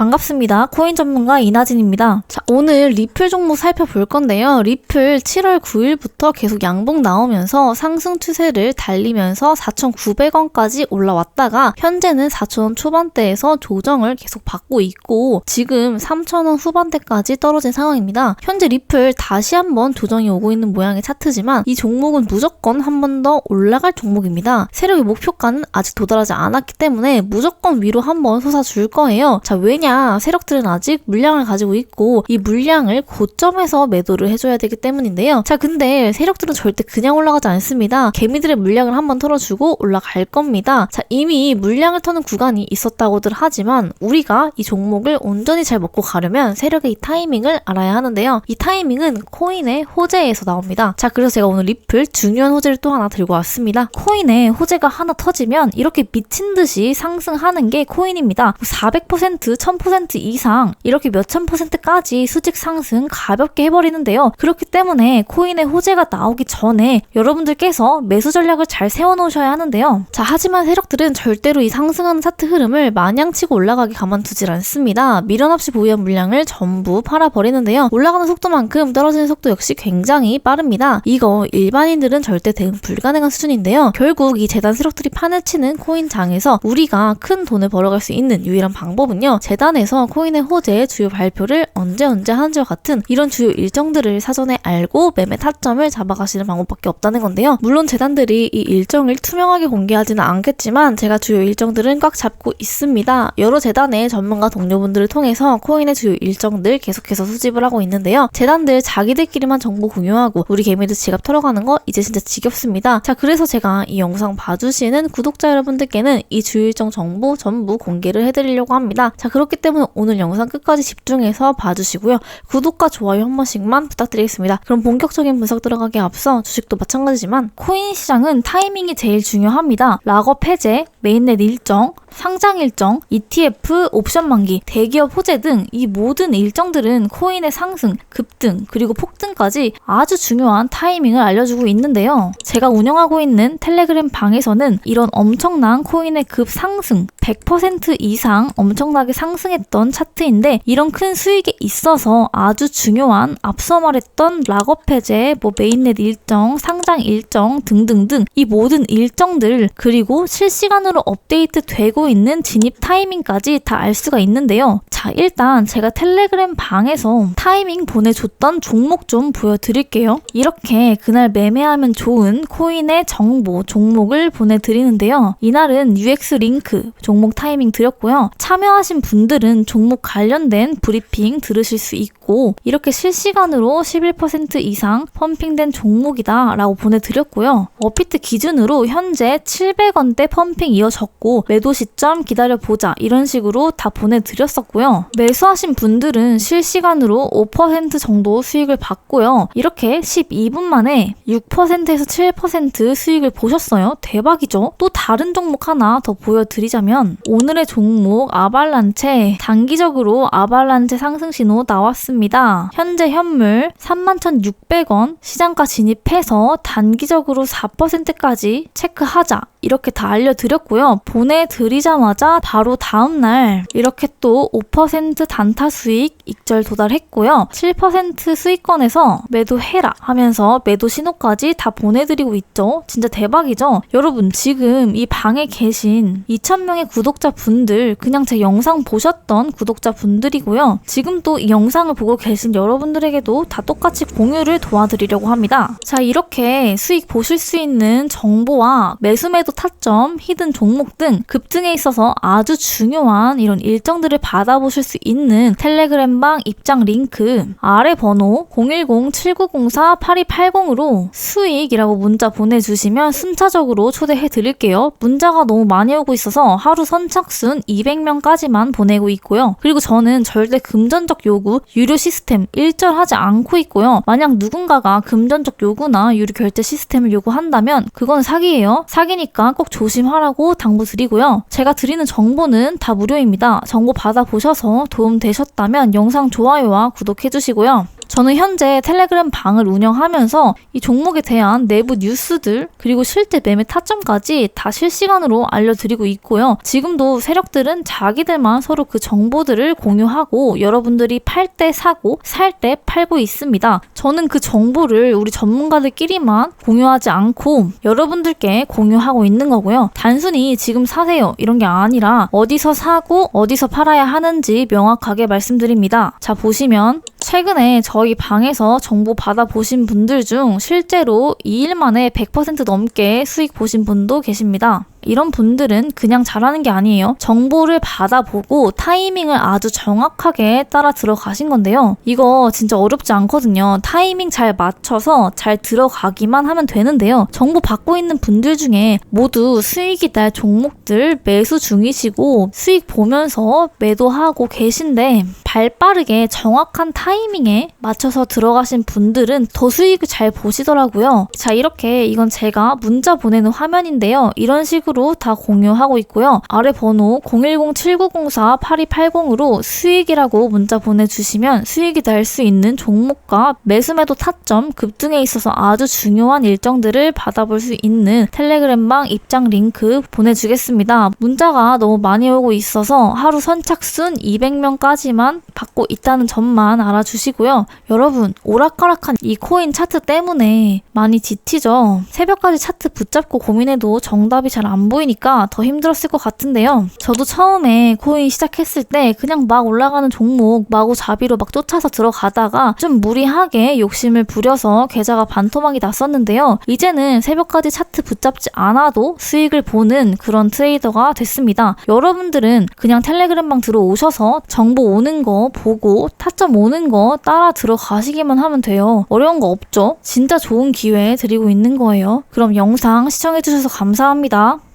반갑습니다. 코인 전문가 이나진입니다. 자, 오늘 리플 종목 살펴볼 건데요. 리플 7월 9일부터 계속 양봉 나오면서 상승 추세를 달리면서 4,900원까지 올라왔다가 현재는 4,000원 초반대에서 조정을 계속 받고 있고 지금 3,000원 후반대까지 떨어진 상황입니다. 현재 리플 다시 한번 조정이 오고 있는 모양의 차트지만 이 종목은 무조건 한 번 더 올라갈 종목입니다. 세력의 목표가는 아직 도달하지 않았기 때문에 무조건 위로 한번 솟아줄 거예요. 자, 왜냐? 세력들은 아직 물량을 가지고 있고 이 물량을 고점에서 매도를 해줘야 되기 때문인데요. 자, 근데 세력들은 절대 그냥 올라가지 않습니다. 개미들의 물량을 한번 털어주고 올라갈 겁니다. 자, 이미 물량을 터는 구간이 있었다고들 하지만 우리가 이 종목을 온전히 잘 먹고 가려면 세력의 이 타이밍을 알아야 하는데요. 이 타이밍은 코인의 호재에서 나옵니다. 자, 그래서 제가 오늘 리플 중요한 호재를 또 하나 들고 왔습니다. 코인의 호재가 하나 터지면 이렇게 미친 듯이 상승하는 게 코인입니다. 400% 1000% 이상 이렇게 몇천 퍼센트까지 수직 상승 가볍게 해버리는데요. 그렇기 때문에 코인의 호재가 나오기 전에 여러분들께서 매수 전략을 잘 세워놓으셔야 하는데요. 자, 하지만 세력들은 절대로 이 상승하는 차트 흐름을 마냥 치고 올라가게 가만두질 않습니다. 미련 없이 보유한 물량을 전부 팔아버리는데요. 올라가는 속도만큼 떨어지는 속도 역시 굉장히 빠릅니다. 이거 일반인들은 절대 대응 불가능한 수준인데요. 결국 이 재단 세력들이 판을 치는 코인 장에서 우리가 큰 돈을 벌어갈 수 있는 유일한 방법은요. 에서 코인의 호재 주요 발표를 언제 언제 하는지와 같은 이런 주요 일정들을 사전에 알고 매매 타점을 잡아가시는 방법밖에 없다는 건데요. 물론 재단들이 이 일정을 투명하게 공개하지는 않겠지만 제가 주요 일정들은 꽉 잡고 있습니다. 여러 재단의 전문가 동료분들을 통해서 코인의 주요 일정들 계속해서 수집을 하고 있는데요. 재단들 자기들끼리만 정보 공유하고 우리 개미들 지갑 털어가는 거 이제 진짜 지겹습니다. 자 그래서 제가 이 영상 봐주시는 구독자 여러분들께는 이 주요 일정 정보 전부 공개를 해드리려고 합니다. 자 그렇 기 때문에 오늘 영상 끝까지 집중해서 봐주시고요. 구독과 좋아요 한 번씩만 부탁드리겠습니다. 그럼 본격적인 분석 들어가기에 앞서 주식도 마찬가지지만 코인 시장은 타이밍이 제일 중요합니다. 락업 해제, 메인넷 일정, 상장 일정, ETF, 옵션 만기, 대기업 호재 등 이 모든 일정들은 코인의 상승, 급등, 그리고 폭등까지 아주 중요한 타이밍을 알려주고 있는데요. 제가 운영하고 있는 텔레그램 방에서는 이런 엄청난 코인의 급상승, 100% 이상 엄청나게 상승했던 차트인데 이런 큰 수익에 있어서 아주 중요한 앞서 말했던 락업 해제, 뭐 메인넷 일정, 상 장 일정 등등등 이 모든 일정들 그리고 실시간으로 업데이트 되고 있는 진입 타이밍까지 다 알 수가 있는데요. 자, 일단 제가 텔레그램 방에서 타이밍 보내줬던 종목 좀 보여드릴게요. 이렇게 그날 매매하면 좋은 코인의 정보, 종목을 보내드리는데요. 이날은 UX 링크 종목 타이밍 드렸고요. 참여하신 분들은 종목 관련된 브리핑 들으실 수 있고, 이렇게 실시간으로 11% 이상 펌핑된 종목이다 라고 보내드렸고요. 어피트 기준으로 현재 700원대 펌핑 이어졌고, 매도 시점 기다려보자 이런 식으로 다 보내드렸었고요. 매수하신 분들은 실시간으로 5% 정도 수익을 받고요. 이렇게 12분 만에 6%에서 7% 수익을 보셨어요. 대박이죠? 또 다른 종목 하나 더 보여드리자면 오늘의 종목 아발란체 단기적으로 아발란체 상승 신호 나왔습니다. 현재 현물 31,600원 시장가 진입해서 단기적으로 4%까지 체크하자. 이렇게 다 알려드렸고요. 보내드리자마자 바로 다음날 이렇게 또 5% 단타 수익 익절 도달했고요. 7% 수익권에서 매도해라 하면서 매도 신호까지 다 보내드리고 있죠. 진짜 대박이죠? 여러분 지금 이 방에 계신 2,000명의 구독자 분들 그냥 제 영상 보셨던 구독자 분들이고요. 지금 또 이 영상을 보고 계신 여러분들에게도 다 똑같이 공유를 도와드리려고 합니다. 자 이렇게 수익 보실 수 있는 정보와 매수 매도 타점, 히든 종목 등 급등에 있어서 아주 중요한 이런 일정들을 받아보실 수 있는 텔레그램방 입장 링크 아래 번호 010-7904-8280으로 수익이라고 문자 보내주시면 순차적으로 초대해 드릴게요. 문자가 너무 많이 오고 있어서 하루 선착순 200명까지만 보내고 있고요. 그리고 저는 절대 금전적 요구, 유료 시스템 일절하지 않고 있고요. 만약 누군가가 금전적 요구나 유료 결제 시스템을 요구한다면 그건 사기예요. 사기니까 꼭 조심하라고 당부드리고요. 제가 드리는 정보는 다 무료입니다. 정보 받아보셔서 도움 되셨다면 영상 좋아요와 구독해주시고요. 저는 현재 텔레그램 방을 운영하면서 이 종목에 대한 내부 뉴스들 그리고 실제 매매 타점까지 다 실시간으로 알려드리고 있고요. 지금도 세력들은 자기들만 서로 그 정보들을 공유하고 여러분들이 팔 때 사고 살 때 팔고 있습니다. 저는 그 정보를 우리 전문가들끼리만 공유하지 않고 여러분들께 공유하고 있는 거고요. 단순히 지금 사세요 이런 게 아니라 어디서 사고 어디서 팔아야 하는지 명확하게 말씀드립니다. 자 보시면 최근에 저희 방에서 정보 받아보신 분들 중 실제로 2일 만에 100% 넘게 수익 보신 분도 계십니다. 이런 분들은 그냥 잘하는 게 아니에요. 정보를 받아보고 타이밍을 아주 정확하게 따라 들어가신 건데요. 이거 진짜 어렵지 않거든요. 타이밍 잘 맞춰서 잘 들어가기만 하면 되는데요. 정보 받고 있는 분들 중에 모두 수익이 날 종목들 매수 중이시고 수익 보면서 매도하고 계신데 발 빠르게 정확한 타이밍에 맞춰서 들어가신 분들은 더 수익을 잘 보시더라고요. 자, 이렇게 이건 제가 문자 보내는 화면인데요. 이런 식으로 다 공유하고 있고요. 아래 번호 010-7904-8280으로 수익이라고 문자 보내주시면 수익이 날 수 있는 종목과 매수매도 타점 급 등에 있어서 아주 중요한 일정들을 받아볼 수 있는 텔레그램방 입장 링크 보내주겠습니다. 문자가 너무 많이 오고 있어서 하루 선착순 200명까지만 받고 있다는 점만 알아주시고요. 여러분 오락가락한 이 코인 차트 때문에 많이 지치죠. 새벽까지 차트 붙잡고 고민해도 정답이 잘안 보이니까 더 힘들었을 것 같은데요. 저도 처음에 코인 시작했을 때 그냥 막 올라가는 종목 마구 자비로 막 쫓아서 들어가다가 좀 무리하게 욕심을 부려서 계좌가 반토막이 났었는데요. 이제는 새벽까지 차트 붙잡지 않아도 수익을 보는 그런 트레이더가 됐습니다. 여러분들은 그냥 텔레그램방 들어오셔서 정보 오는 거 보고 타점 오는 거 따라 들어가시기만 하면 돼요. 어려운 거 없죠? 진짜 좋은 기회 드리고 있는 거예요. 그럼 영상 시청해주셔서 감사합니다.